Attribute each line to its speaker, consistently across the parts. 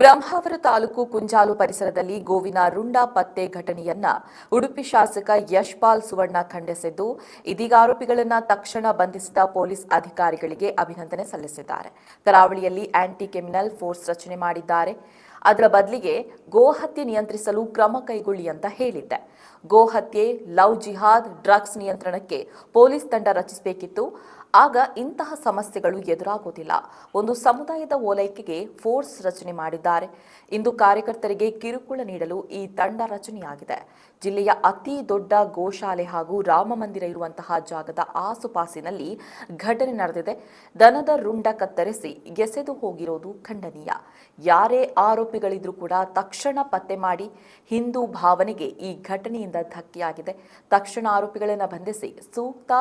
Speaker 1: ಬ್ರಹ್ಮಾವರ ತಾಲೂಕು ಕುಂಜಾಲು ಪರಿಸರದಲ್ಲಿ ಗೋವಿನ ರುಂಡ ಪತ್ತೆ ಘಟನೆಯನ್ನ ಉಡುಪಿ ಶಾಸಕ ಯಶ್ಪಾಲ್ ಸುವರ್ಣ ಖಂಡಿಸಿದ್ದು, ಇದೀಗ ಆರೋಪಿಗಳನ್ನ ತಕ್ಷಣ ಬಂಧಿಸಿದ ಪೊಲೀಸ್ ಅಧಿಕಾರಿಗಳಿಗೆ ಅಭಿನಂದನೆ ಸಲ್ಲಿಸಿದ್ದಾರೆ. ಕರಾವಳಿಯಲ್ಲಿ ಆಂಟಿ ಕ್ರಿಮಿನಲ್ ಫೋರ್ಸ್ ರಚನೆ ಮಾಡಿದ್ದಾರೆ. ಅದರ ಬದಲಿಗೆ ಗೋಹತ್ಯೆ ನಿಯಂತ್ರಿಸಲು ಕ್ರಮ ಕೈಗೊಳ್ಳಿ ಅಂತ ಹೇಳಿದ್ದೆ. ಗೋಹತ್ಯೆ ಲವ್ ಜಿಹಾದ್, ಡ್ರಗ್ಸ್ ನಿಯಂತ್ರಣಕ್ಕೆ ಪೊಲೀಸ್ ತಂಡ ರಚಿಸಬೇಕಿತ್ತು. ಆಗ ಇಂತಹ ಸಮಸ್ಯೆಗಳು ಎದುರಾಗುವುದಿಲ್ಲ. ಒಂದು ಸಮುದಾಯದ ಓಲೈಕೆಗೆ ಫೋರ್ಸ್ ರಚನೆ ಮಾಡಿದ್ದಾರೆ. ಇಂದು ಕಾರ್ಯಕರ್ತರಿಗೆ ಕಿರುಕುಳ ನೀಡಲು ಈ ತಂಡ ರಚನೆಯಾಗಿದೆ. ಜಿಲ್ಲೆಯ ಅತಿ ದೊಡ್ಡ ಗೋಶಾಲೆ ಹಾಗೂ ರಾಮ ಮಂದಿರ ಇರುವಂತಹ ಜಾಗದ ಆಸುಪಾಸಿನಲ್ಲಿ ಘಟನೆ ನಡೆದಿದೆ. ದನದ ರುಂಡ ಕತ್ತರಿಸಿ ಎಸೆದು ಹೋಗಿರೋದು ಖಂಡನೀಯ. ಯಾರೇ ಆರೋಪಿಗಳಿದ್ರೂ ಕೂಡ ತಕ್ಷಣ ಪತ್ತೆ ಮಾಡಿ ಹಿಂದೂ ಭಾವನೆಗೆ ಈ ಘಟನೆಯಿಂದ ಧಕ್ಕೆಯಾಗಿದೆ. ತಕ್ಷಣ ಆರೋಪಿಗಳನ್ನು ಬಂಧಿಸಿ ಸೂಕ್ತ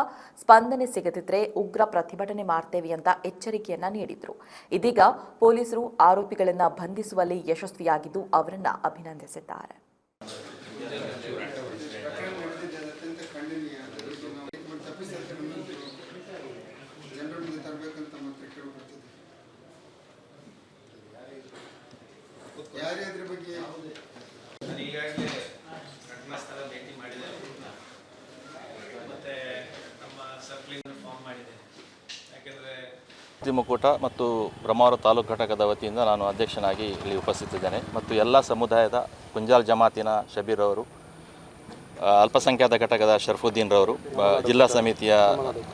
Speaker 1: ಸ್ಪಂದನೆ ಸಿಗದಿದ್ರೆ ಉಗ್ರ ಪ್ರತಿಭಟನೆ ಮಾಡ್ತೇವೆ ಅಂತ ಎಚ್ಚರಿಕೆಯನ್ನ ನೀಡಿದ್ರು. ಇದೀಗ ಪೊಲೀಸರು ಆರೋಪಿಗಳನ್ನು ಬಂಧಿಸುವಲ್ಲಿ ಯಶಸ್ವಿಯಾಗಿದ್ದು ಅವರನ್ನ ಅಭಿನಂದಿಸಿದ್ದಾರೆ.
Speaker 2: to
Speaker 3: it. ಮುಕುಟ ಮತ್ತು ಬ್ರಹ್ಮಾವರ ತಾಲೂಕು ಘಟಕದ ವತಿಯಿಂದ ನಾನು ಅಧ್ಯಕ್ಷನಾಗಿ ಇಲ್ಲಿ ಉಪಸ್ಥಿತಿದ್ದೇನೆ. ಮತ್ತು ಎಲ್ಲ ಸಮುದಾಯದ ಕುಂಜಾಲ್ ಜಮಾತಿನ ಶಬೀರ್ ಅವರು ಅಲ್ಪಸಂಖ್ಯಾತ ಘಟಕದ ಶರ್ಫುದ್ದೀನ್ ರವರು ಜಿಲ್ಲಾ ಸಮಿತಿಯ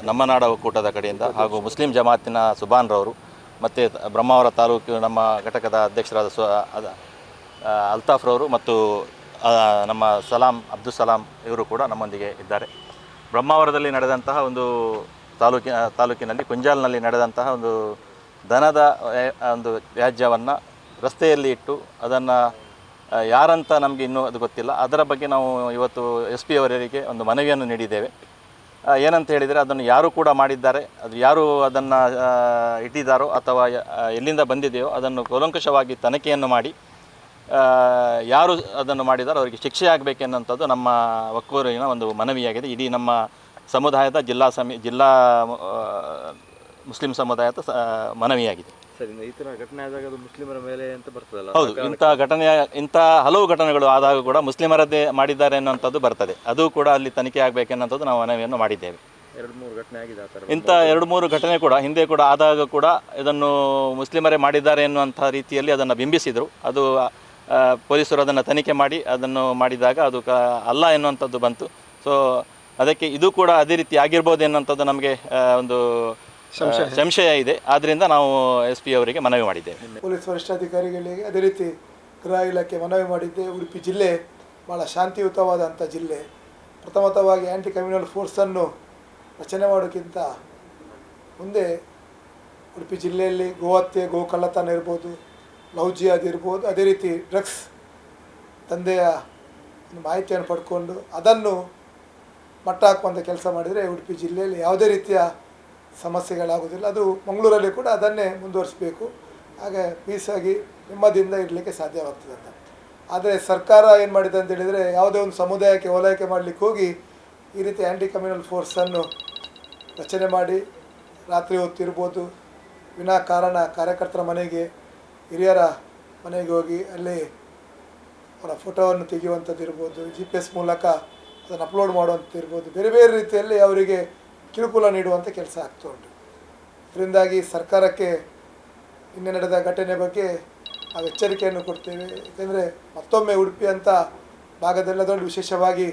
Speaker 3: ನಮ್ಮ ನಾಡ ಒಕ್ಕೂಟದ ಕಡೆಯಿಂದ ಹಾಗೂ ಮುಸ್ಲಿಂ ಜಮಾತಿನ ಸುಬಾನ್ ರವರು ಮತ್ತು ಬ್ರಹ್ಮಾವರ ತಾಲೂಕು ನಮ್ಮ ಘಟಕದ ಅಧ್ಯಕ್ಷರಾದ ಆ, ಅಲ್ತಾಫ್ ರವರು ಮತ್ತು ನಮ್ಮ ಸಲಾಂ ಅಬ್ದುಲ್ ಸಲಾಂ ಇವರು ಕೂಡ ನಮ್ಮೊಂದಿಗೆ ಇದ್ದಾರೆ. ಬ್ರಹ್ಮಾವರದಲ್ಲಿ ನಡೆದಂತಹ ಒಂದು ತಾಲೂಕಿನ, ತಾಲೂಕಿನಲ್ಲಿ ಕುಂಜಾಲ್ನಲ್ಲಿ ನಡೆದಂತಹ ಒಂದು ದನದ ಒಂದು ವ್ಯಾಜ್ಯವನ್ನು ರಸ್ತೆಯಲ್ಲಿ ಇಟ್ಟು ಅದನ್ನು ಯಾರಂತ ನಮಗೆ ಇನ್ನೂ ಅದು ಗೊತ್ತಿಲ್ಲ. ಅದರ ಬಗ್ಗೆ ನಾವು ಇವತ್ತು ಎಸ್ ಪಿ ಅವರಿಗೆ ಒಂದು ಮನವಿಯನ್ನು ನೀಡಿದ್ದೇವೆ. ಏನಂತ ಹೇಳಿದರೆ ಅದನ್ನು ಯಾರು ಕೂಡ ಮಾಡಿದ್ದಾರೆ, ಅದು ಯಾರು ಅದನ್ನು ಇಟ್ಟಿದ್ದಾರೋ ಅಥವಾ ಎಲ್ಲಿಂದ ಬಂದಿದೆಯೋ ಅದನ್ನು ಕೂಲಂಕುಷವಾಗಿ ತನಿಖೆಯನ್ನು ಮಾಡಿ ಯಾರು ಅದನ್ನು ಮಾಡಿದಾರೋ ಅವರಿಗೆ ಶಿಕ್ಷೆ ಆಗಬೇಕೆನ್ನುವಂಥದ್ದು ನಮ್ಮ ಒಕ್ಕೂರಿನ ಒಂದು ಮನವಿಯಾಗಿದೆ. ಇಡೀ ನಮ್ಮ ಸಮುದಾಯದ ಜಿಲ್ಲಾ ಸಮಿ ಜಿಲ್ಲಾ ಮುಸ್ಲಿಂ ಸಮುದಾಯದ ಸ- ಮನವಿಯಾಗಿದೆ.
Speaker 4: ಸರಿ ಈ ಥರ ಘಟನೆ ಆದಾಗ ಅದು ಮುಸ್ಲಿಮರ ಮೇಲೆ ಅಂತ ಬರ್ತದಲ್ಲ
Speaker 3: ಹೌದು ಇಂಥ ಘಟನೆ ಇಂಥ ಹಲವು ಘಟನೆಗಳು ಆದಾಗ ಕೂಡ ಮುಸ್ಲಿಮರದ್ದೇ ಮಾಡಿದ್ದಾರೆ ಅನ್ನುವಂಥದ್ದು ಬರ್ತದೆ. ಅದು ಕೂಡ ಅಲ್ಲಿ ತನಿಖೆ ಆಗಬೇಕೆನ್ನುವಂಥದ್ದು ನಾವು ಮನವಿಯನ್ನು ಮಾಡಿದ್ದೇವೆ.
Speaker 4: ಎರಡು ಮೂರು ಘಟನೆ ಆಗಿದೆ ಆ ಥರ
Speaker 3: ಇಂಥ ಎರಡು ಮೂರು ಘಟನೆ ಕೂಡ ಹಿಂದೆ ಕೂಡ ಆದಾಗ ಕೂಡ ಇದನ್ನು ಮುಸ್ಲಿಮರೇ ಮಾಡಿದ್ದಾರೆ ಎನ್ನುವಂಥ ರೀತಿಯಲ್ಲಿ ಅದನ್ನು ಬಿಂಬಿಸಿದರು. ಅದು ಆ, ಪೊಲೀಸರು ಅದನ್ನು ತನಿಖೆ ಮಾಡಿ ಅದನ್ನು ಮಾಡಿದಾಗ ಅದು ಕ ಅಲ್ಲ ಎನ್ನುವಂಥದ್ದು ಬಂತು. ಸೊ ಅದಕ್ಕೆ ಇದು ಕೂಡ ಅದೇ ರೀತಿ ಆಗಿರ್ಬೋದು ಎನ್ನುವಂಥದ್ದು ನಮಗೆ ಒಂದು ಸಂಶಯ. ಇದೆ. ಆದ್ದರಿಂದ ನಾವು ಎಸ್ ಪಿ ಅವರಿಗೆ ಮನವಿ ಮಾಡಿದ್ದೇವೆ.
Speaker 5: ಪೊಲೀಸ್ ವರಿಷ್ಠಾಧಿಕಾರಿಗಳಿಗೆ ಅದೇ ರೀತಿ ಗೃಹ ಇಲಾಖೆ ಮನವಿ ಮಾಡಿದ್ದೆ. ಉಡುಪಿ ಜಿಲ್ಲೆ ಭಾಳ ಶಾಂತಿಯುತವಾದಂಥ ಜಿಲ್ಲೆ. ಪ್ರಥಮತವಾಗಿ ಆ್ಯಂಟಿ ಕಮ್ಯುನಲ್ ಫೋರ್ಸನ್ನು ರಚನೆ ಮಾಡೋಕ್ಕಿಂತ ಮುಂದೆ ಉಡುಪಿ ಜಿಲ್ಲೆಯಲ್ಲಿ ಗೋಹತ್ಯೆ ಗೋ ಕಳ್ಳತನ ಇರ್ಬೋದು ಲೌಜಿ ಅದಿರ್ಬೋದು ಅದೇ ರೀತಿ ಡ್ರಗ್ಸ್ ದಂಧೆಯ ಮಾಹಿತಿಯನ್ನು ಪಡ್ಕೊಂಡು ಅದನ್ನು ಮಟ್ಟ ಹಾಕುವಂಥ ಕೆಲಸ ಮಾಡಿದರೆ ಉಡುಪಿ ಜಿಲ್ಲೆಯಲ್ಲಿ ಯಾವುದೇ ರೀತಿಯ ಸಮಸ್ಯೆಗಳಾಗೋದಿಲ್ಲ ಅದು ಮಂಗಳೂರಲ್ಲಿ ಕೂಡ ಅದನ್ನೇ ಮುಂದುವರಿಸಬೇಕು. ಹಾಗೆ ಪೀಸಾಗಿ ನೆಮ್ಮದಿಯಿಂದ ಇರಲಿಕ್ಕೆ ಸಾಧ್ಯವಾಗ್ತದೆ ಅಂತ. ಆದರೆ ಸರ್ಕಾರ ಏನು ಮಾಡಿದೆ ಅಂತ ಹೇಳಿದರೆ ಯಾವುದೇ ಒಂದು ಸಮುದಾಯಕ್ಕೆ ಓಲೈಕೆ ಮಾಡಲಿಕ್ಕೆ ಹೋಗಿ ಈ ರೀತಿ ಆ್ಯಂಟಿ ಕಮ್ಯುನಲ್ ಫೋರ್ಸನ್ನು ರಚನೆ ಮಾಡಿ ರಾತ್ರಿ ಹೊತ್ತಿರ್ಬೋದು ವಿನಾಕಾರಣ ಕಾರ್ಯಕರ್ತರ ಮನೆಗೆ, ಹಿರಿಯರ ಮನೆಗೆ ಹೋಗಿ ಅಲ್ಲಿ ಅವರ ಫೋಟೋವನ್ನು ತೆಗೆಯುವಂಥದ್ದು ಇರ್ಬೋದು ಜಿ ಪಿ ಎಸ್ ಮೂಲಕ ಅದನ್ನು ಅಪ್ಲೋಡ್ ಮಾಡುವಂಥದ್ದು ಇರ್ಬೋದು. ಬೇರೆ ಬೇರೆ ರೀತಿಯಲ್ಲಿ ಅವರಿಗೆ ಕಿರುಕುಳ ನೀಡುವಂಥ ಕೆಲಸ ಆಗ್ತಾ ಉಂಟು. ಇದರಿಂದಾಗಿ ಸರ್ಕಾರಕ್ಕೆ ನಿನ್ನೆ ನಡೆದ ಘಟನೆ ಬಗ್ಗೆ ನಾವು ಎಚ್ಚರಿಕೆಯನ್ನು ಕೊಡ್ತೇವೆ. ಏಕೆಂದರೆ ಮತ್ತೊಮ್ಮೆ ಉಡುಪಿ ಅಂತ ಭಾಗದೆಲ್ಲದೊಂದು ವಿಶೇಷವಾಗಿ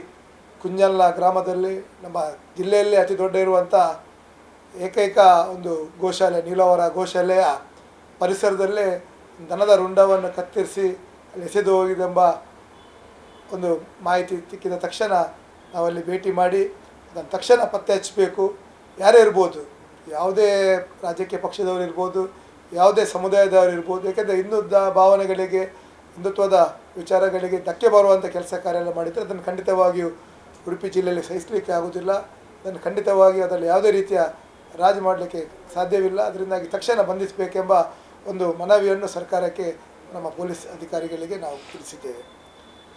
Speaker 5: ಕುಂಜಲ್ಲ ಗ್ರಾಮದಲ್ಲಿ, ನಮ್ಮ ಜಿಲ್ಲೆಯಲ್ಲೇ ಅತಿ ದೊಡ್ಡ ಇರುವಂಥ ಏಕೈಕ ಒಂದು ಗೋಶಾಲೆ, ನೀಲವರ ಗೋಶಾಲೆಯ ಪರಿಸರದಲ್ಲೇ ದನದ ರುಂಡವನ್ನು ಕತ್ತರಿಸಿ ಎಸೆದು ಹೋಗಿದೆಂಬ ಒಂದು ಮಾಹಿತಿ ಸಿಕ್ಕಿದ ತಕ್ಷಣ ನಾವಲ್ಲಿ ಭೇಟಿ ಮಾಡಿ, ಅದನ್ನು ತಕ್ಷಣ ಪತ್ತೆ ಹಚ್ಚಬೇಕು ಯಾರೇ ಇರ್ಬೋದು, ಯಾವುದೇ ರಾಜಕೀಯ ಪಕ್ಷದವರು ಇರ್ಬೋದು, ಯಾವುದೇ ಸಮುದಾಯದವರು ಇರ್ಬೋದು, ಯಾಕೆಂದರೆ ಹಿಂದುತ್ವ ಭಾವನೆಗಳಿಗೆ, ಹಿಂದುತ್ವದ ವಿಚಾರಗಳಿಗೆ ಧಕ್ಕೆ ಬರುವಂಥ ಕೆಲಸ ಕಾರ್ಯ ಎಲ್ಲ ಮಾಡಿದರೆ ಅದನ್ನು ಖಂಡಿತವಾಗಿಯೂ ಉಡುಪಿ ಜಿಲ್ಲೆಯಲ್ಲಿ ಸಹಿಸಲಿಕ್ಕೆ ಆಗೋದಿಲ್ಲ ಅದನ್ನು ಖಂಡಿತವಾಗಿ ಅದರಲ್ಲಿ ಯಾವುದೇ ರೀತಿಯ ರಾಜ್ ಮಾಡಲಿಕ್ಕೆ ಸಾಧ್ಯವಿಲ್ಲ. ಅದರಿಂದಾಗಿ ತಕ್ಷಣ ಬಂಧಿಸಬೇಕೆಂಬ ಒಂದು ಮನವಿಯನ್ನು ಸರ್ಕಾರಕ್ಕೆ ನಮ್ಮ ಪೊಲೀಸ್ ಅಧಿಕಾರಿಗಳಿಗೆ ನಾವು ತಿಳಿಸಿದ್ದೇವೆ.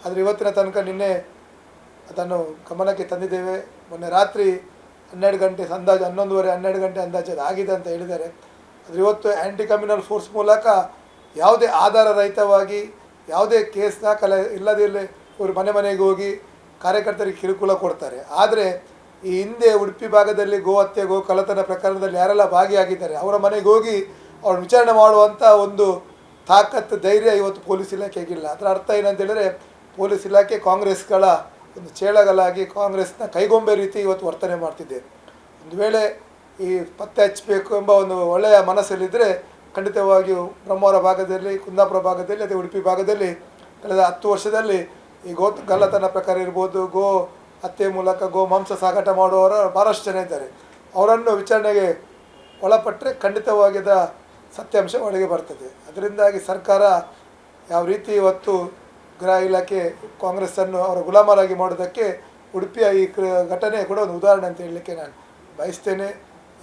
Speaker 5: ಆದರೆ ಇವತ್ತಿನ ತನಕ ನಿನ್ನೆ ಅದನ್ನು ಗಮನಕ್ಕೆ ತಂದಿದ್ದೇವೆ. ಮೊನ್ನೆ ರಾತ್ರಿ ಹನ್ನೆರಡು ಗಂಟೆ ಅಂದಾಜು ಹನ್ನೊಂದುವರೆ, ಹನ್ನೆರಡು ಗಂಟೆ ಅಂದಾಜು ಅದು ಆಗಿದೆ ಅಂತ ಹೇಳಿದ್ದಾರೆ. ಆದರೆ ಇವತ್ತು ಆ್ಯಂಟಿ ಕಮ್ಯುನಲ್ ಫೋರ್ಸ್ ಮೂಲಕ ಯಾವುದೇ ಆಧಾರ ರಹಿತವಾಗಿ, ಯಾವುದೇ ಕೇಸ್ ದಾಖಲೆ ಇಲ್ಲದಿರಲಿ ಇವರು ಮನೆ ಮನೆಗೆ ಹೋಗಿ ಕಾರ್ಯಕರ್ತರಿಗೆ ಕಿರುಕುಳ ಕೊಡ್ತಾರೆ. ಆದರೆ ಈ ಹಿಂದೆ ಉಡುಪಿ ಭಾಗದಲ್ಲಿ ಗೋ ಹತ್ಯೆ ಗೋ ಕಳ್ಳತನ ಪ್ರಕರಣದಲ್ಲಿ ಯಾರೆಲ್ಲ ಭಾಗಿಯಾಗಿದ್ದಾರೆ, ಅವರ ಮನೆಗೆ ಹೋಗಿ ಅವ್ರನ್ನ ವಿಚಾರಣೆ ಮಾಡುವಂಥ ಒಂದು ತಾಕತ್ತು ಧೈರ್ಯ ಇವತ್ತು ಪೊಲೀಸ್ ಇಲಾಖೆಗಿಲ್ಲ ಅದರ ಅರ್ಥ ಏನಂತ ಹೇಳಿದ್ರೆ, ಪೊಲೀಸ್ ಇಲಾಖೆ ಕಾಂಗ್ರೆಸ್ಗಳ ಒಂದು ಚೇಳಗಲಾಗಿ ಕಾಂಗ್ರೆಸ್ನ ಕೈಗೊಂಬೆ ರೀತಿ ಇವತ್ತು ವರ್ತನೆ ಮಾಡ್ತಿದೆ ಒಂದು ವೇಳೆ ಈ ಪತ್ತೆ ಹಚ್ಚಬೇಕು ಎಂಬ ಒಂದು ಒಳ್ಳೆಯ ಮನಸ್ಸಲ್ಲಿದ್ದರೆ ಖಂಡಿತವಾಗಿಯೂ ಬ್ರಹ್ಮವರ ಭಾಗದಲ್ಲಿ, ಕುಂದಾಪುರ ಭಾಗದಲ್ಲಿ, ಅದೇ ಉಡುಪಿ ಭಾಗದಲ್ಲಿ ಕಳೆದ ಹತ್ತು ವರ್ಷದಲ್ಲಿ ಈ ಗೋ ಗಲ್ಲತನ ಪ್ರಕಾರ ಇರ್ಬೋದು, ಗೋ ಹತ್ಯೆ ಮೂಲಕ ಗೋ ಮಾಂಸ ಸಾಗಾಟ ಮಾಡುವವರು ಭಾಳಷ್ಟು ಜನ ಇದ್ದಾರೆ. ಅವರನ್ನು ವಿಚಾರಣೆಗೆ ಒಳಪಟ್ಟರೆ ಖಂಡಿತವಾಗಿದ ಸತ್ಯಾಂಶ ಒಳಗೆ ಬರ್ತದೆ. ಅದರಿಂದಾಗಿ ಸರ್ಕಾರ ಯಾವ ರೀತಿ ಇವತ್ತು ಗೃಹ ಇಲಾಖೆ ಕಾಂಗ್ರೆಸ್ಸನ್ನು ಅವರ ಗುಲಾಮರಾಗಿ ಮಾಡೋದಕ್ಕೆ ಉಡುಪಿಯ ಈ ಘಟನೆ ಕೂಡ ಒಂದು ಉದಾಹರಣೆ ಅಂತ ಹೇಳಲಿಕ್ಕೆ ನಾನು ಬಯಸ್ತೇನೆ.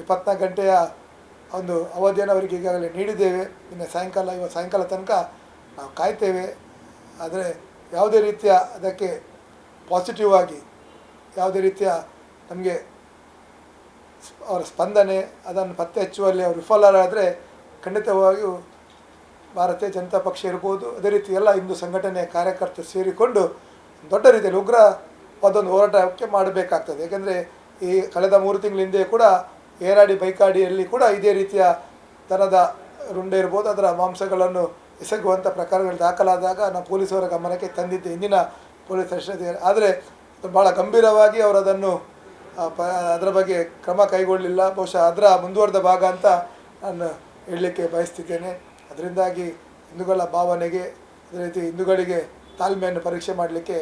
Speaker 5: ಇಪ್ಪತ್ನಾಲ್ಕು ಗಂಟೆಯ ಒಂದು ಅವಧಿಯನ್ನು ಅವರಿಗೆ ಈಗಾಗಲೇ ನೀಡಿದ್ದೇವೆ. ಇನ್ನು ಸಾಯಂಕಾಲ ಇವತ್ತು ಸಾಯಂಕಾಲ ತನಕ ನಾವು ಕಾಯ್ತೇವೆ. ಆದರೆ ಯಾವುದೇ ರೀತಿಯ ಅದಕ್ಕೆ ಪಾಸಿಟಿವ್ ಆಗಿ, ಯಾವುದೇ ರೀತಿಯ ನಮಗೆ ಅವರ ಸ್ಪಂದನೆ, ಅದನ್ನು ಪತ್ತೆ ಹಚ್ಚುವಲ್ಲಿ ಅವರು ವಿಫಲರಾದರೆ ಖಂಡಿತವಾಗಿಯೂ ಭಾರತೀಯ ಜನತಾ ಪಕ್ಷ ಇರ್ಬೋದು, ಅದೇ ರೀತಿ ಎಲ್ಲ ಹಿಂದೂ ಸಂಘಟನೆಯ ಕಾರ್ಯಕರ್ತರು ಸೇರಿಕೊಂಡು ದೊಡ್ಡ ರೀತಿಯಲ್ಲಿ ಉಗ್ರವಾದೊಂದು ಹೋರಾಟಕ್ಕೆ ಮಾಡಬೇಕಾಗ್ತದೆ. ಏಕೆಂದರೆ ಈ ಕಳೆದ ಮೂರು ತಿಂಗಳ ಹಿಂದೆ ಕೂಡ ಏರಾಡಿ ಬೈಕಾಡಿಯಲ್ಲಿ ಕೂಡ ಇದೇ ರೀತಿಯ ದನದ ರುಂಡೆ ಇರ್ಬೋದು, ಅದರ ಮಾಂಸಗಳನ್ನು ಎಸಗುವಂಥ ಪ್ರಕಾರಗಳು ದಾಖಲಾದಾಗ ನಾವು ಪೊಲೀಸರ ಗಮನಕ್ಕೆ ತಂದಿದ್ದೆ ಇಂದಿನ ಪೊಲೀಸ್ ಅಷ್ಟೇ ಆದರೆ ಭಾಳ ಗಂಭೀರವಾಗಿ ಅವರು ಅದನ್ನು ಅದರ ಬಗ್ಗೆ ಕ್ರಮ ಕೈಗೊಳ್ಳಲಿಲ್ಲ ಬಹುಶಃ ಅದರ ಮುಂದುವರೆದ ಭಾಗ ಅಂತ ನಾನು ಹೇಳಲಿಕ್ಕೆ ಬಯಸ್ತಿದ್ದೇನೆ. ಅದರಿಂದಾಗಿ ಹಿಂದೂಗಳ ಭಾವನೆಗೆ, ಅದೇ ರೀತಿ ಹಿಂದೂಗಳಿಗೆ ತಾಳ್ಮೆಯನ್ನು ಪರೀಕ್ಷೆ ಮಾಡಲಿಕ್ಕೆ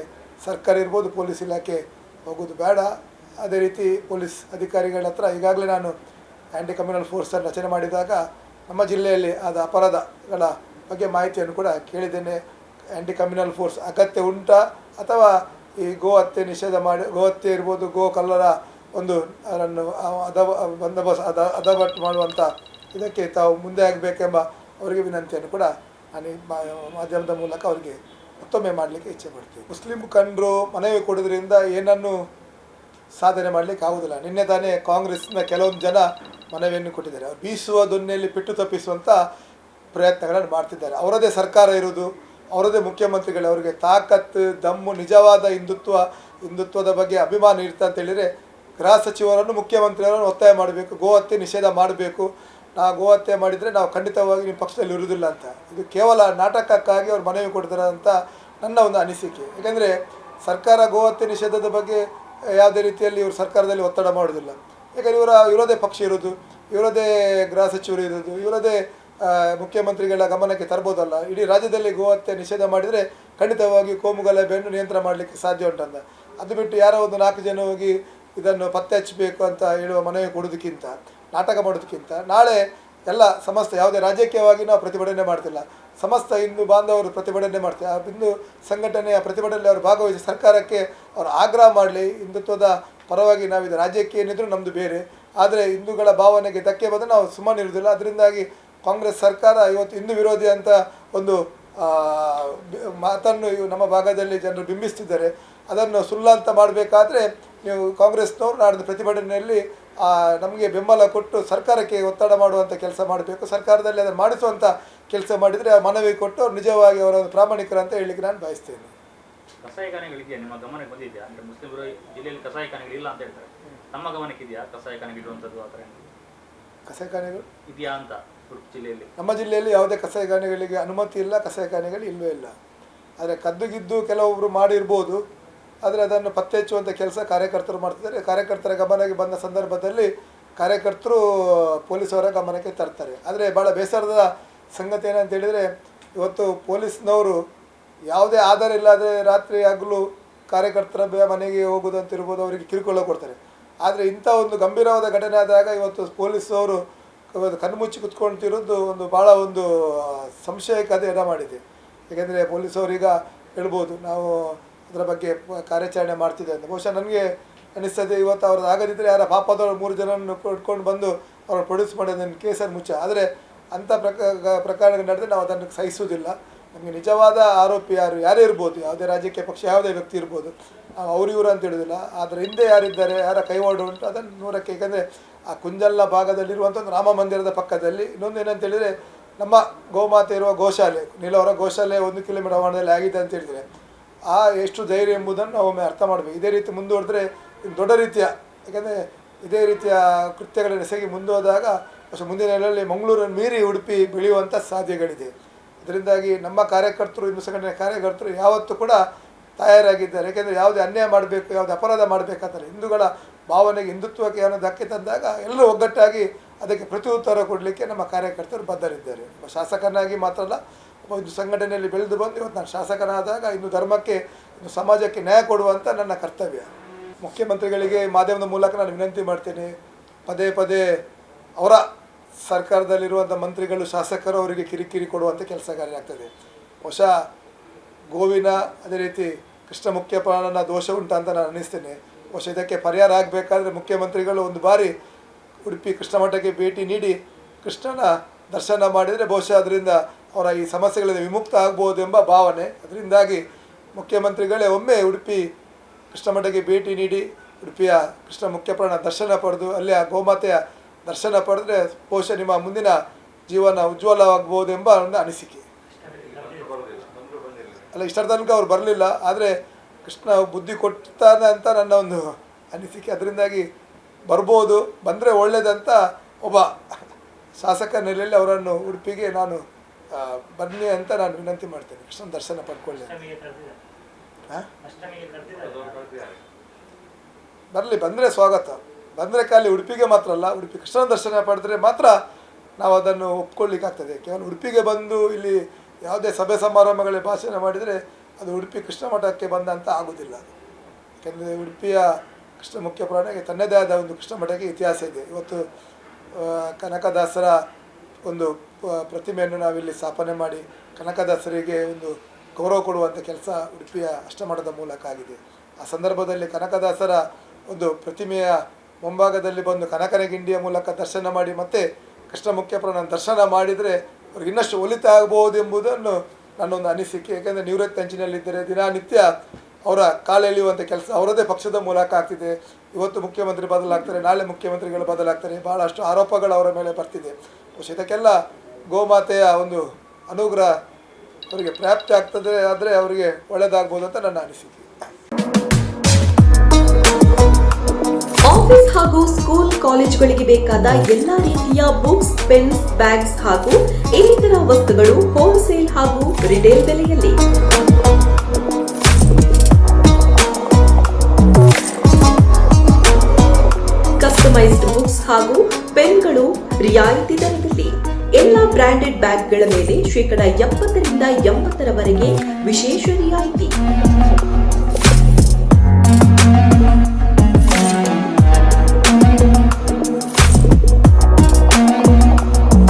Speaker 5: ಸರ್ಕಾರ ಇರ್ಬೋದು, ಪೊಲೀಸ್ ಇಲಾಖೆ ಹೋಗೋದು ಬೇಡ. ಅದೇ ರೀತಿ ಪೊಲೀಸ್ ಅಧಿಕಾರಿಗಳ ಹತ್ರ ಈಗಾಗಲೇ ನಾನು ಆ್ಯಂಟಿ ಕಮ್ಯುನಲ್ ಫೋರ್ಸನ್ನು ರಚನೆ ಮಾಡಿದಾಗ ನಮ್ಮ ಜಿಲ್ಲೆಯಲ್ಲಿ ಆದ ಅಪರಾಧಗಳ ಬಗ್ಗೆ ಮಾಹಿತಿಯನ್ನು ಕೂಡ ಕೇಳಿದ್ದೇನೆ. ಆ್ಯಂಟಿ ಕಮ್ಯುನಲ್ ಫೋರ್ಸ್ ಅಗತ್ಯ ಉಂಟಾ? ಅಥವಾ ಈ ಗೋ ಹತ್ಯೆ ನಿಷೇಧ ಮಾಡಿ ಗೋ ಹತ್ಯೆ ಇರ್ಬೋದು, ಗೋ ಕಲ್ಲರ ಒಂದು ಅದನ್ನು ಅದ ಬಂದೋಬಸ್ತ್, ಅದ ಅದಬಟ್ಟು ಮಾಡುವಂಥ ಇದಕ್ಕೆ ತಾವು ಮುಂದೆ ಆಗಬೇಕೆಂಬ ಅವರಿಗೆ ವಿನಂತಿಯನ್ನು ಕೂಡ ನಾನು ಮಾಧ್ಯಮದ ಮೂಲಕ ಅವರಿಗೆ ಮತ್ತೊಮ್ಮೆ ಮಾಡಲಿಕ್ಕೆ ಇಚ್ಛೆ ಪಡ್ತೀವಿ ಮುಸ್ಲಿಂ ಮುಖಂಡರು ಮನವಿ ಕೊಡೋದ್ರಿಂದ ಏನನ್ನು ಸಾಧನೆ ಮಾಡಲಿಕ್ಕೆ ಆಗುವುದಿಲ್ಲ. ನಿನ್ನೆ ತಾನೇ ಕಾಂಗ್ರೆಸ್ನ ಕೆಲವೊಂದು ಜನ ಮನವಿಯನ್ನು ಕೊಟ್ಟಿದ್ದಾರೆ. ಬೀಸುವ ದೊನ್ನೆಯಲ್ಲಿ ಪೆಟ್ಟು ತಪ್ಪಿಸುವಂಥ ಪ್ರಯತ್ನಗಳನ್ನು ಮಾಡ್ತಿದ್ದಾರೆ. ಅವರದೇ ಸರ್ಕಾರ ಇರುವುದು, ಅವರದೇ ಮುಖ್ಯಮಂತ್ರಿಗಳು, ಅವರಿಗೆ ತಾಕತ್ತು ದಮ್ಮು, ನಿಜವಾದ ಹಿಂದುತ್ವ, ಹಿಂದುತ್ವದ ಬಗ್ಗೆ ಅಭಿಮಾನ ಇರ್ತಾ ಅಂತ ಹೇಳಿದರೆ, ಗೃಹ ಸಚಿವರನ್ನು, ಮುಖ್ಯಮಂತ್ರಿಯವರನ್ನು ಒತ್ತಾಯ ಮಾಡಬೇಕು ಗೋ ಹತ್ಯೆ ನಿಷೇಧ ಮಾಡಬೇಕು ನಾ ಗೋಹತ್ಯೆ ಮಾಡಿದರೆ ನಾವು ಖಂಡಿತವಾಗಿ ನಿಮ್ಮ ಪಕ್ಷದಲ್ಲಿ ಇರುವುದಿಲ್ಲ ಅಂತ. ಇದು ಕೇವಲ ನಾಟಕಕ್ಕಾಗಿ ಅವ್ರು ಮನವಿ ಕೊಡ್ತಾರೆ ಅಂತ ನನ್ನ ಒಂದು ಅನಿಸಿಕೆ. ಯಾಕೆಂದರೆ ಸರ್ಕಾರ ಗೋಹತ್ಯೆ ನಿಷೇಧದ ಬಗ್ಗೆ ಯಾವುದೇ ರೀತಿಯಲ್ಲಿ ಇವರು ಸರ್ಕಾರದಲ್ಲಿ ಒತ್ತಡ ಮಾಡೋದಿಲ್ಲ ಯಾಕಂದರೆ ಇವರ, ಇವರದೇ ಪಕ್ಷ ಇರೋದು ಇವರದೇ ಗೃಹ ಸಚಿವರು ಇರೋದು ಇವರದೇ ಮುಖ್ಯಮಂತ್ರಿಗಳ ಗಮನಕ್ಕೆ ತರ್ಬೋದಲ್ಲ. ಇಡೀ ರಾಜ್ಯದಲ್ಲಿ ಗೋಹತ್ಯೆ ನಿಷೇಧ ಮಾಡಿದರೆ ಖಂಡಿತವಾಗಿ ಕೋಮು ಗಲಭೆಯನ್ನು ನಿಯಂತ್ರಣ ಮಾಡಲಿಕ್ಕೆ ಸಾಧ್ಯ ಉಂಟಂತ. ಅದು ಬಿಟ್ಟು ಯಾರೋ ಒಂದು ನಾಲ್ಕು ಜನ ಹೋಗಿ ಇದನ್ನು ಪತ್ತೆ ಹಚ್ಚಬೇಕು ಅಂತ ಹೇಳುವ ಮನವಿ ಕೊಡೋದಕ್ಕಿಂತ ನಾಟಕ ಮಾಡೋದಕ್ಕಿಂತ ನಾಳೆ ಎಲ್ಲ ಸಮಸ್ತ ಯಾವುದೇ ರಾಜಕೀಯವಾಗಿ ನಾವು ಪ್ರತಿಭಟನೆ ಮಾಡ್ತಿಲ್ಲ. ಸಮಸ್ತ ಹಿಂದೂ ಬಾಂಧವರು ಪ್ರತಿಭಟನೆ ಮಾಡ್ತೀವಿ ಆ ಹಿಂದೂ ಸಂಘಟನೆಯ ಪ್ರತಿಭಟನೆಯಲ್ಲಿ ಅವರು ಭಾಗವಹಿಸಿ ಸರ್ಕಾರಕ್ಕೆ ಅವರು ಆಗ್ರಹ ಮಾಡಲಿ, ಹಿಂದುತ್ವದ ಪರವಾಗಿ ನಾವು ಇದು ರಾಜ್ಯಕ್ಕೆ ಏನಿದ್ರು ನಮ್ಮದು ಬೇರೆ. ಆದರೆ ಹಿಂದೂಗಳ ಭಾವನೆಗೆ ಧಕ್ಕೆ ಬಂದರೆ ನಾವು ಸುಮ್ಮನೆ ಇರುವುದಿಲ್ಲ. ಅದರಿಂದಾಗಿ ಕಾಂಗ್ರೆಸ್ ಸರ್ಕಾರ ಇವತ್ತು ಹಿಂದೂ ವಿರೋಧಿ ಅಂತ ಒಂದು ಮಾತನ್ನು ಇವು ನಮ್ಮ ಭಾಗದಲ್ಲಿ ಜನರು ಬಿಂಬಿಸ್ತಿದ್ದಾರೆ. ಅದನ್ನು ಸುಳ್ಳಂತ ಮಾಡಬೇಕಾದ್ರೆ ನೀವು ಕಾಂಗ್ರೆಸ್ನವರು ನಾಡಿದ ಪ್ರತಿಭಟನೆಯಲ್ಲಿ ನಮಗೆ ಬೆಂಬಲ ಕೊಟ್ಟು ಸರ್ಕಾರಕ್ಕೆ ಒತ್ತಡ ಮಾಡುವಂಥ ಕೆಲಸ ಮಾಡಬೇಕು. ಸರ್ಕಾರದಲ್ಲಿ ಅದನ್ನು ಮಾಡಿಸುವಂಥ ಕೆಲಸ ಮಾಡಿದರೆ ಆ ಮನವಿ ಕೊಟ್ಟು ನಿಜವಾಗಿ ಅವರ ಪ್ರಾಮಾಣಿಕರು ಅಂತ ಹೇಳಲಿಕ್ಕೆ ನಾನು ಬಯಸ್ತೇನೆ.
Speaker 6: ಕಸಾಯಿಖಾನೆಗಳಿಗೆ ನಿಮ್ಮ ಗಮನಕ್ಕೆ ಬಂದಿದೆಯಾ? ಅಂದ್ರೆ ಮುಸ್ಲಿಮರು ಜಿಲ್ಲೆಯಲ್ಲಿ ಕಸಾಯಿಖಾನೆಗಳು ಇಲ್ಲ ಅಂತ ಹೇಳ್ತಾರೆ. ನಮ್ಮ ಗಮನಕ್ಕೆ ಇದೆಯಾ ಕಸಾಯಿಖಾನೆಗಳು ಇರುವಂಥದ್ದು ಆ ಥರ?
Speaker 5: ಕಸಾಯಿಖಾನೆಗಳು
Speaker 6: ಇದೆಯಾ ಅಂತ ಜಿಲ್ಲೆಯಲ್ಲಿ?
Speaker 5: ನಮ್ಮ ಜಿಲ್ಲೆಯಲ್ಲಿ ಯಾವುದೇ ಕಸಾಯಿಖಾನೆಗಳಿಗೆ ಅನುಮತಿ ಇಲ್ಲ ಕಸಾಯಿಖಾನೆಗಳು ಇಲ್ಲವೇ ಇಲ್ಲ. ಆದರೆ ಕದ್ದುಗಿದ್ದು ಕೆಲವೊಬ್ಬರು ಮಾಡಿರ್ಬೋದು. ಆದರೆ ಅದನ್ನು ಪತ್ತೆ ಹಚ್ಚುವಂಥ ಕೆಲಸ ಕಾರ್ಯಕರ್ತರು ಮಾಡ್ತಿದ್ದಾರೆ. ಕಾರ್ಯಕರ್ತರ ಗಮನಕ್ಕೆ ಬಂದ ಸಂದರ್ಭದಲ್ಲಿ ಕಾರ್ಯಕರ್ತರು ಪೊಲೀಸವರ ಗಮನಕ್ಕೆ ತರ್ತಾರೆ. ಆದರೆ ಭಾಳ ಬೇಸರದ ಸಂಗತಿ ಏನಂತ ಹೇಳಿದರೆ, ಇವತ್ತು ಪೊಲೀಸ್ನವರು ಯಾವುದೇ ಆಧಾರ ಇಲ್ಲದೆ ರಾತ್ರಿ ಆಗಲೂ ಕಾರ್ಯಕರ್ತರ ಮನೆಗೆ ಹೋಗೋದು ಅಂತ ಇರ್ಬೋದು, ಅವರಿಗೆ ಕಿರುಕುಳ ಕೊಡ್ತಾರೆ. ಆದರೆ ಇಂಥ ಒಂದು ಗಂಭೀರವಾದ ಘಟನೆ ಆದಾಗ ಇವತ್ತು ಪೊಲೀಸವರು ಕಣ್ಮುಚ್ಚಿ ಕುತ್ಕೊಳ್ತಿರೋದು ಒಂದು ಭಾಳ ಒಂದು ಸಂಶಯಕ್ಕೆ ಎಡ ಮಾಡಿದೆ. ಏಕೆಂದರೆ ಈಗ ಹೇಳ್ಬೋದು, ನಾವು ಅದರ ಬಗ್ಗೆ ಕಾರ್ಯಾಚರಣೆ ಮಾಡ್ತಿದೆ ಅಂತ. ಬಹುಶಃ ನನಗೆ ಅನಿಸ್ತದೆ ಇವತ್ತು ಅವ್ರದ್ದು ಆಗದಿದ್ದರೆ ಯಾರ ಪಾಪದವರು ಮೂರು ಜನರನ್ನು ಇಟ್ಕೊಂಡು ಬಂದು ಅವ್ರನ್ನ ಪ್ರೊಡ್ಯೂಸ್ ಮಾಡೋದನ್ನು ಕೇಸಲ್ಲಿ ಮುಚ್ಚ. ಆದರೆ ಅಂಥ ಪ್ರಕ, ಪ್ರಕರಣಗಳು ನಡೆದರೆ ನಾವು ಅದನ್ನು ಸಹಿಸುವುದಿಲ್ಲ. ನಮಗೆ ನಿಜವಾದ ಆರೋಪಿ ಯಾರು, ಯಾರೇ ಇರ್ಬೋದು, ಯಾವುದೇ ರಾಜಕೀಯ ಪಕ್ಷ, ಯಾವುದೇ ವ್ಯಕ್ತಿ ಇರ್ಬೋದು, ನಾವು ಅವ್ರು ಇವರು ಅಂತ ಹೇಳೋದಿಲ್ಲ ಅದರ ಹಿಂದೆ ಯಾರಿದ್ದಾರೆ, ಯಾರ ಕೈವಾಡು ಉಂಟು, ಅದನ್ನು ನೂರಕ್ಕೆ ಏಕೆಂದರೆ ಆ ಕುಂಜಲ್ಲ ಭಾಗದಲ್ಲಿರುವಂಥ ಒಂದು ರಾಮ ಮಂದಿರದ ಪಕ್ಕದಲ್ಲಿ ಇನ್ನೊಂದು ಏನಂತೇಳಿದರೆ ನಮ್ಮ ಗೋಮಾತೆ ಇರುವ ಗೋಶಾಲೆ, ನೀಲವರ ಗೋಶಾಲೆ ಒಂದು ಕಿಲೋಮೀಟರ್ ಆವರಣದಲ್ಲಿ ಆಗಿದೆ ಅಂತ ಹೇಳಿದರೆ ಆ ಎಷ್ಟು ಧೈರ್ಯ ಎಂಬುದನ್ನು ಒಮ್ಮೆ ಅರ್ಥ ಮಾಡಬೇಕು. ಇದೇ ರೀತಿ ಮುಂದುವರೆದ್ರೆ ದೊಡ್ಡ ರೀತಿಯ, ಯಾಕೆಂದರೆ ಇದೇ ರೀತಿಯ ಕೃತ್ಯಗಳನ್ನು ಎಸಗಿ ಮುಂದೋದಾಗ, ಅಷ್ಟು ಮುಂದಿನ ನೆಲೆಯಲ್ಲಿ ಮಂಗಳೂರನ್ನು ಮೀರಿ ಉಡುಪಿ ಬೆಳೆಯುವಂಥ ಸಾಧ್ಯಗಳಿದೆ ಇದರಿಂದಾಗಿ ನಮ್ಮ ಕಾರ್ಯಕರ್ತರು ಹಿಂದೂ ಸಂಘಟನೆ ಕಾರ್ಯಕರ್ತರು ಯಾವತ್ತೂ ಕೂಡ ತಯಾರಾಗಿದ್ದಾರೆ. ಯಾಕೆಂದರೆ ಯಾವುದೇ ಅನ್ಯಾಯ ಮಾಡಬೇಕು, ಯಾವುದೇ ಅಪರಾಧ ಮಾಡಬೇಕಾದ್ರೆ ಹಿಂದೂಗಳ ಭಾವನೆಗೆ, ಹಿಂದುತ್ವಕ್ಕೆ ಏನೋ ಧಕ್ಕೆ ತಂದಾಗ ಎಲ್ಲರೂ ಒಗ್ಗಟ್ಟಾಗಿ ಅದಕ್ಕೆ ಪ್ರತ್ಯುತ್ತರ ಕೊಡಲಿಕ್ಕೆ ನಮ್ಮ ಕಾರ್ಯಕರ್ತರು ಬದ್ಧರಿದ್ದಾರೆ. ಶಾಸಕನಾಗಿ ಮಾತ್ರ ಅಲ್ಲ ಹಿಂದೂ ಸಂಘಟನೆಯಲ್ಲಿ ಬೆಳೆದು ಬಂದು ಇವತ್ತು ನಾನು ಶಾಸಕನಾದಾಗ ಇನ್ನು ಧರ್ಮಕ್ಕೆ, ಇನ್ನು ಸಮಾಜಕ್ಕೆ ನ್ಯಾಯ ಕೊಡುವಂಥ ನನ್ನ ಕರ್ತವ್ಯ. ಮುಖ್ಯಮಂತ್ರಿಗಳಿಗೆ ಮಾಧ್ಯಮದ ಮೂಲಕ ನಾನು ವಿನಂತಿ ಮಾಡ್ತೇನೆ. ಪದೇ ಪದೇ ಅವರ ಸರ್ಕಾರದಲ್ಲಿರುವಂಥ ಮಂತ್ರಿಗಳು, ಶಾಸಕರು ಅವರಿಗೆ ಕಿರಿಕಿರಿ ಕೊಡುವಂಥ ಕೆಲಸ ಕಾರ್ಯ ಆಗ್ತದೆ. ಹೊಸ ಗೋವಿನ ಅದೇ ರೀತಿ ಕೃಷ್ಣ ಮುಖ್ಯಪ್ರಾಣನ ದೋಷ ಉಂಟ ಅಂತ ನಾನು ಅನ್ನಿಸ್ತೇನೆ. ಹೊಸ ಇದಕ್ಕೆ ಪರಿಹಾರ ಆಗಬೇಕಾದ್ರೆ ಮುಖ್ಯಮಂತ್ರಿಗಳು ಒಂದು ಬಾರಿ ಉಡುಪಿ ಕೃಷ್ಣ ಮಠಕ್ಕೆ ಭೇಟಿ ನೀಡಿ ಕೃಷ್ಣನ ದರ್ಶನ ಮಾಡಿದರೆ ಬಹುಶಃ ಅದರಿಂದ ಅವರ ಈ ಸಮಸ್ಯೆಗಳಿಂದ ವಿಮುಕ್ತ ಆಗ್ಬೋದು ಎಂಬ ಭಾವನೆ. ಅದರಿಂದಾಗಿ ಮುಖ್ಯಮಂತ್ರಿಗಳೇ ಒಮ್ಮೆ ಉಡುಪಿ ಕೃಷ್ಣಮಠಕ್ಕೆ ಭೇಟಿ ನೀಡಿ ಉಡುಪಿಯ ಕೃಷ್ಣ ಮುಖ್ಯಪ್ರಾಣ ದರ್ಶನ ಪಡೆದು, ಅಲ್ಲಿಯ ಗೋಮಾತೆಯ ದರ್ಶನ ಪಡೆದ್ರೆ ಬಹುಶಃ ನಿಮ್ಮ ಮುಂದಿನ ಜೀವನ ಉಜ್ವಲವಾಗ್ಬೋದು ಎಂಬ ಒಂದು ಅನಿಸಿಕೆ. ಅಲ್ಲ ಇಷ್ಟರ ತನಕ ಅವ್ರು ಬರಲಿಲ್ಲ, ಆದರೆ ಕೃಷ್ಣ ಬುದ್ಧಿ ಕೊಡ್ತಾನೆ ಅಂತ ನನ್ನ ಒಂದು ಅನಿಸಿಕೆ. ಅದರಿಂದಾಗಿ ಬರ್ಬೋದು, ಬಂದರೆ ಒಳ್ಳೆಯದಂತ ಒಬ್ಬ ಶಾಸಕ ನೆಲೆಯಲ್ಲಿ ಅವರನ್ನು ಉಡುಪಿಗೆ ನಾನು ಬನ್ನಿ ಅಂತ ನಾನು ವಿನಂತಿ ಮಾಡ್ತೇನೆ. ಕೃಷ್ಣ ದರ್ಶನ ಪಡ್ಕೊಳ್ಳಿ ಬರಲಿ ಬಂದರೆ ಸ್ವಾಗತ. ಬಂದರೆ ಖಾಲಿ ಉಡುಪಿಗೆ ಮಾತ್ರ ಅಲ್ಲ ಉಡುಪಿ ಕೃಷ್ಣನ ದರ್ಶನ ಪಡೆದ್ರೆ ಮಾತ್ರ ನಾವು ಅದನ್ನು ಒಪ್ಕೊಳ್ಳಿಕ್ಕಾಗ್ತದೆ ಕೇವಲ ಉಡುಪಿಗೆ ಬಂದು ಇಲ್ಲಿ ಯಾವುದೇ ಸಭೆ ಸಮಾರಂಭಗಳ ಭಾಷಣ ಮಾಡಿದರೆ ಅದು ಉಡುಪಿ ಕೃಷ್ಣ ಮಠಕ್ಕೆ ಬಂದಂತ ಆಗೋದಿಲ್ಲ ಅದು. ಯಾಕೆಂದರೆ ಉಡುಪಿಯ ಕೃಷ್ಣ ಮುಖ್ಯ ಪ್ರಾಣಕ್ಕೆ ತನ್ನದೇ ಆದ ಒಂದು ಕೃಷ್ಣ ಮಠಕ್ಕೆ ಇತಿಹಾಸ ಇದೆ. ಇವತ್ತು ಕನಕದಾಸರ ಒಂದು ಪ್ರತಿಮೆಯನ್ನು ನಾವಿಲ್ಲಿ ಸ್ಥಾಪನೆ ಮಾಡಿ ಕನಕದಾಸರಿಗೆ ಒಂದು ಗೌರವ ಕೊಡುವಂಥ ಕೆಲಸ ಉಡುಪಿಯ ಅಷ್ಟಮಠದ ಮೂಲಕ ಆಗಿದೆ. ಆ ಸಂದರ್ಭದಲ್ಲಿ ಕನಕದಾಸರ ಒಂದು ಪ್ರತಿಮೆಯ ಮುಂಭಾಗದಲ್ಲಿ ಬಂದು ಕನಕನ ಗಿಂಡಿಯ ಮೂಲಕ ದರ್ಶನ ಮಾಡಿ, ಮತ್ತೆ ಕೃಷ್ಣ ಮುಖ್ಯ ಪ್ರಾಣ ದರ್ಶನ ಮಾಡಿದರೆ ಅವ್ರಿಗೆ ಇನ್ನಷ್ಟು ಒಲಿತ ಆಗ್ಬೋದು ಎಂಬುದನ್ನು ನನ್ನೊಂದು ಅನಿಸಿಕೆ. ಏಕೆಂದರೆ ನಿವೃತ್ತಿ ಅಂಚಿನಲ್ಲಿದ್ದರೆ ದಿನನಿತ್ಯ ಅವರ ಕಾಲೆಳೆಯುವಂಥ ಕೆಲಸ ಅವರದೇ ಪಕ್ಷದ ಮೂಲಕ ಆಗ್ತಿದೆ. ಇವತ್ತು ಮುಖ್ಯಮಂತ್ರಿ ಬದಲಾಗ್ತಾರೆ, ನಾಳೆ ಮುಖ್ಯಮಂತ್ರಿಗಳು ಬದಲಾಗ್ತಾರೆ ಭಾಳಷ್ಟು ಆರೋಪಗಳು ಅವರ ಮೇಲೆ ಬರ್ತಿದೆ. ಇದಕ್ಕೆಲ್ಲ ಗೋಮಾತೆಯ ಒಂದು ಅನುಗ್ರಹ ಅವರಿಗೆ ಪ್ರಾಪ್ತಿ ಆಗ್ತದೆ, ಆದರೆ ಅವರಿಗೆ ಒಳ್ಳೆಯದಾಗ್ಬೋದು ಅಂತ ನನ್ನ ಅನಿಸಿಕೆ.
Speaker 7: ಆಫೀಸ್ ಹಾಗೂ ಸ್ಕೂಲ್ ಕಾಲೇಜುಗಳಿಗೆ ಬೇಕಾದ ಎಲ್ಲಾ ರೀತಿಯ ಬುಕ್ಸ್ ಪೆನ್ಸ್ ಬ್ಯಾಗ್ಸ್ ಹಾಗೂ ಇನ್ನಿತರ ವಸ್ತುಗಳು ಹೋಲ್ಸೇಲ್ ಹಾಗೂ ರಿಟೇಲ್ ಬೆಲೆಯಲ್ಲಿ. ಕಸ್ಟಮೈಸ್ಡ್ ಬುಕ್ಸ್ ಹಾಗೂ ಪೆನ್ಗಳು ರಿಯಾಯಿತಿ ದರದಲ್ಲಿ ಎಲ್ಲ ಬ್ರಾಂಡೆಡ್ ಬ್ಯಾಗ್ಗಳ ಮೇಲೆ ಶೇಕಡ ಎಪ್ಪತ್ತರಿಂದ ಎಂಬತ್ತರವರೆಗೆ ವಿಶೇಷ ರಿಯಾಯಿತಿ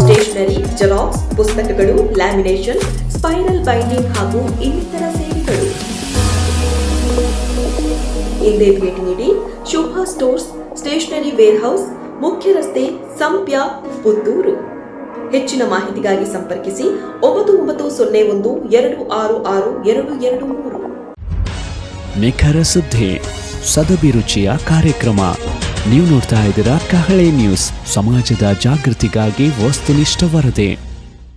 Speaker 7: ಸ್ಟೇಷನರಿ, ಜೆರಾಕ್ಸ್, ಪುಸ್ತಕಗಳು, ಲ್ಯಾಮಿನೇಷನ್, ಸ್ಪೈರಲ್ ಬೈಂಡಿಂಗ್ ಹಾಗೂ ಇನ್ನಿತರ ಸೇವೆಗಳು. ಹಿಂದೆ ಭೇಟಿ ನೀಡಿ ಶುಭ ಸ್ಟೋರ್ಸ್ ಸ್ಟೇಷನರಿ ವೇರ್ಹೌಸ್, ಮುಖ್ಯ ರಸ್ತೆ ಸಂಪ್ಯ, ಪುತ್ತೂರು. ಹೆಚ್ಚಿನ ಮಾಹಿತಿಗಾಗಿ ಸಂಪರ್ಕಿಸಿ ಒಂಬತ್ತು ಒಂಬತ್ತು ಸೊನ್ನೆ ಒಂದು ಎರಡು ಆರು ಆರು ಎರಡು ಎರಡು ಮೂರು.
Speaker 8: ನಿಖರ ಸುದ್ದಿ ಸದಭಿರುಚಿಯ ಕಾರ್ಯಕ್ರಮ. ನೀವು ನೋಡ್ತಾ ಇದ್ದೀರಾ ಕಹಳೆ ನ್ಯೂಸ್, ಸಮಾಜದ ಜಾಗೃತಿಗಾಗಿ ವಸ್ತುನಿಷ್ಠ ವರದಿ.